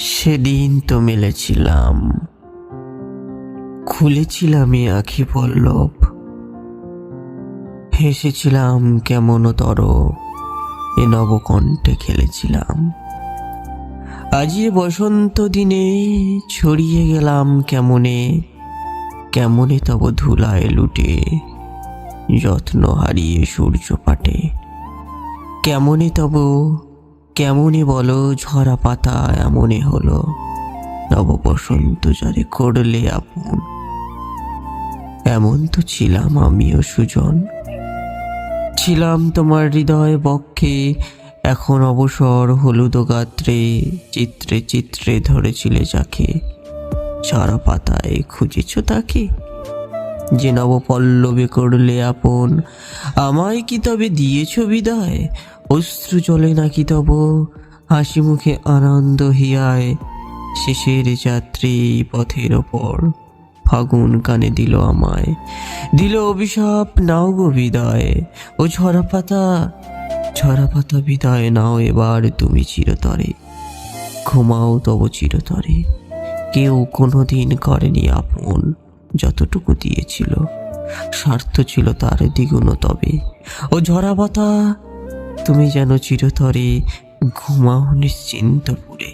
সেদিন তো মেলেছিলাম। খুলেছিলাম এ আখি পল্লব। হেসেছিলাম কেমনতর এ নবকণ্ঠে খেলেছিলাম। আজি বসন্ত দিনে ছড়িয়ে গেলাম কেমনে কেমনে তব ধুলায় লুটে, যত্ন হারিয়ে সূর্য পাটে, কেমনে তব কেমনে বলো, ঝরা পাতা এমনে হলো। নব বসন্ত যারে করলে আপন। এমন তো ছিলাম আমিও সুজন। ছিলাম তোমার হৃদয় বক্ষে, এখন অবসর হলুদ গাত্রে, চিত্রে চিত্রে ধরেছিলে যাকে। সারা পাতায় খুঁজেছ তাকে? যে নবপল্লবে করলে আপন। আমায় কি তবে দিয়েছ বিদায়? অশ্রু চলে নাকি তব হাসি মুখে আনন্দ হিয়ায় শেষের যাত্রী পথের ওপর ফাগুন কানে দিল আমায়। দিল অভিশাপ, নাও গো বিদায়। ও ঝরা পাতা ঝরা পাতা বিদায় নাও এবার তুমি চিরতরে। ঘুমাও তব চিরতরে। কেউ কোনোদিন করেনি আপন যতটুকু দিয়েছিল। স্বার্থ ছিল তার দ্বিগুণ তবে। ও ঝরা পাতা তুমি যেন চিরতরে ঘুমাও নিশ্চিন্ত পুরে